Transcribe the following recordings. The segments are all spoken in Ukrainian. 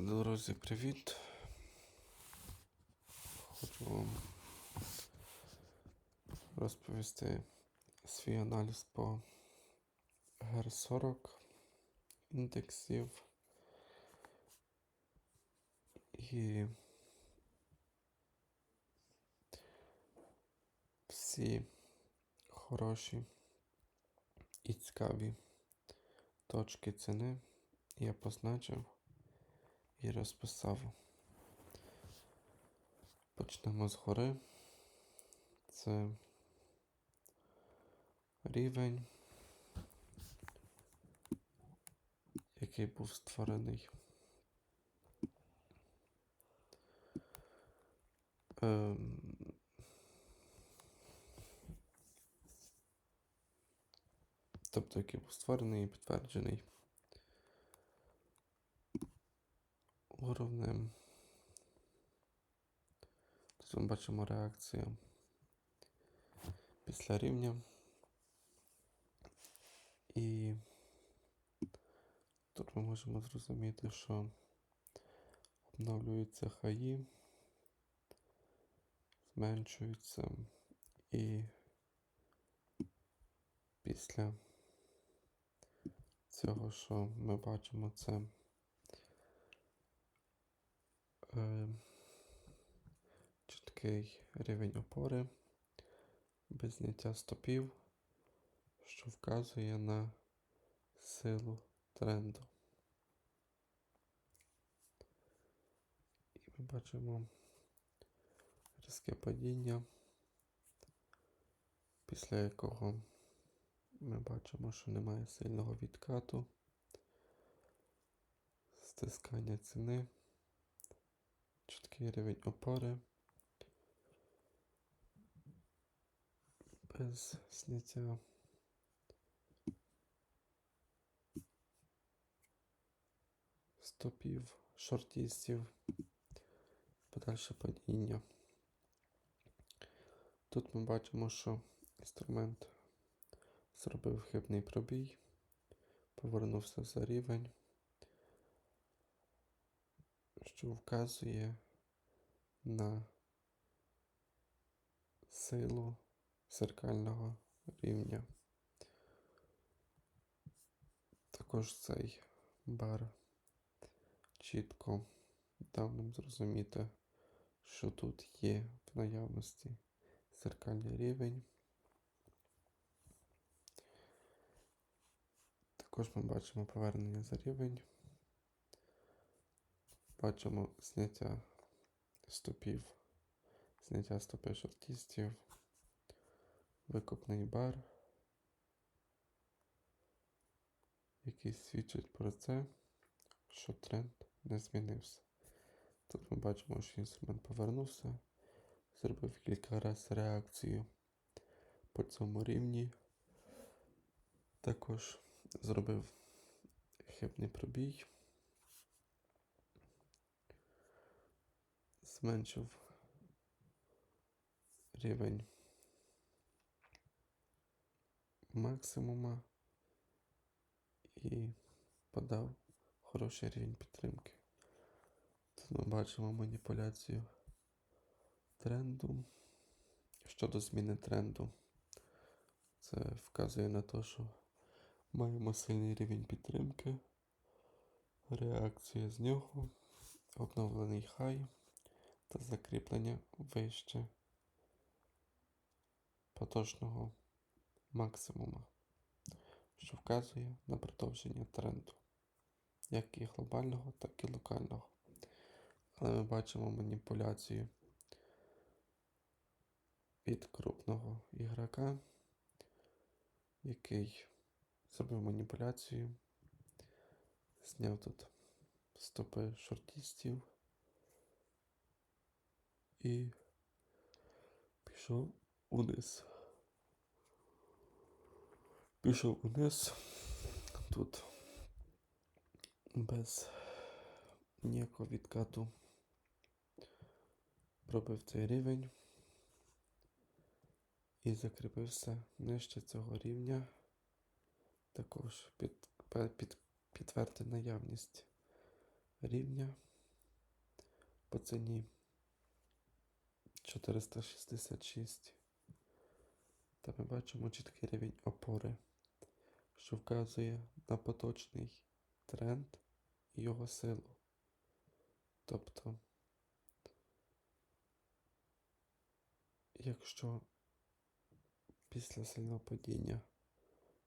Друзі, привіт! Хочу вам розповісти свій аналіз по GR40 індексів і всі хороші і цікаві точки ціни я позначив і розписав. Почнемо згори. Це рівень, який був створений. Ем, Тобто, який був створений і підтверджений уровнем. Тут ми бачимо реакцію після рівня. І тут ми можемо зрозуміти, що обновлюються хаї, зменшуються і після цього, що ми бачимо, це чіткий рівень опори без зняття стопів, що вказує на силу тренду. І ми бачимо різке падіння, після якого ми бачимо, що немає сильного відкату, стискання ціни, чіткий рівень опори. Без зняття стопів, шортістів, подальше падіння. Тут ми бачимо, що інструмент зробив хибний пробій, повернувся за рівень, що вказує на силу зеркального рівня. Також цей бар чітко дав нам зрозуміти, що тут є в наявності зеркальний рівень. Також ми бачимо повернення за рівень. Бачимо зняття стопів, зняття стопи шортістів, викупний бар, який свідчить про це, що тренд не змінився. Тут ми бачимо, що інструмент повернувся, зробив кілька разів реакцію по цьому рівні. Також зробив хибний пробій, зменшив рівень максимума і подав хороший рівень підтримки. Тут ми бачимо маніпуляцію тренду. Щодо зміни тренду, це вказує на те, що маємо сильний рівень підтримки, реакція з нього, обновлений хай та закріплення вище поточного максимума, що вказує на продовження тренду, як і глобального, так і локального. Але ми бачимо маніпуляцію від крупного ігрока, який зробив маніпуляцію, зняв тут стопи шортістів і пішов униз. Пішов униз тут без ніякого відкату пробив цей рівень і закріпився нижче цього рівня. Також під, під, підтвердив наявність рівня по ціні 466. Та ми бачимо чіткий рівень опори, що вказує на поточний тренд і його силу. Тобто, якщо після сильного падіння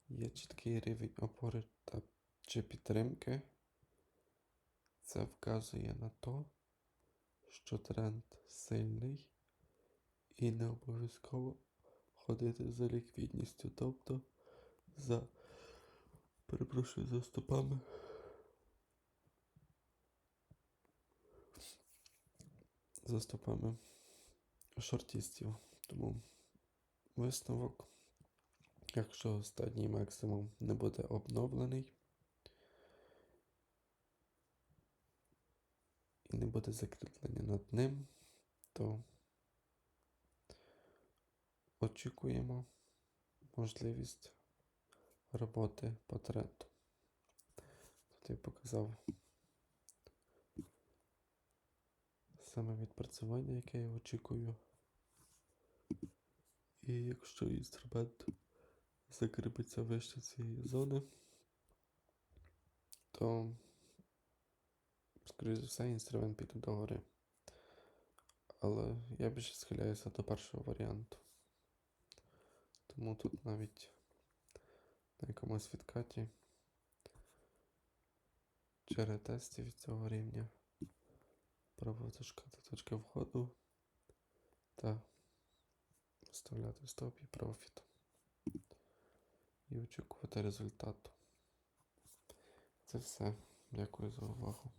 є чіткий рівень опори та чи підтримки, це вказує на то, що тренд сильний і не обов'язково ходити за ліквідністю, тобто за, перепрошую, за стопами. За стопами шортістів. Тому висновок, якщо останній максимум не буде обновлений і не буде закріплення над ним, то очікуємо можливість роботи по тренду. Тут я показав саме відпрацювання, яке я очікую. І якщо інструмент закріпиться вище цієї зони, то, скоріше за все, інструмент піде догори. Але я більше схиляюся до першого варіанту. Тому тут навіть на якомусь відкаті чи ретесті від цього рівня пробувати шукати точки входу та вставляти стоп і профіт. І очікувати результату. Це все. Дякую за увагу.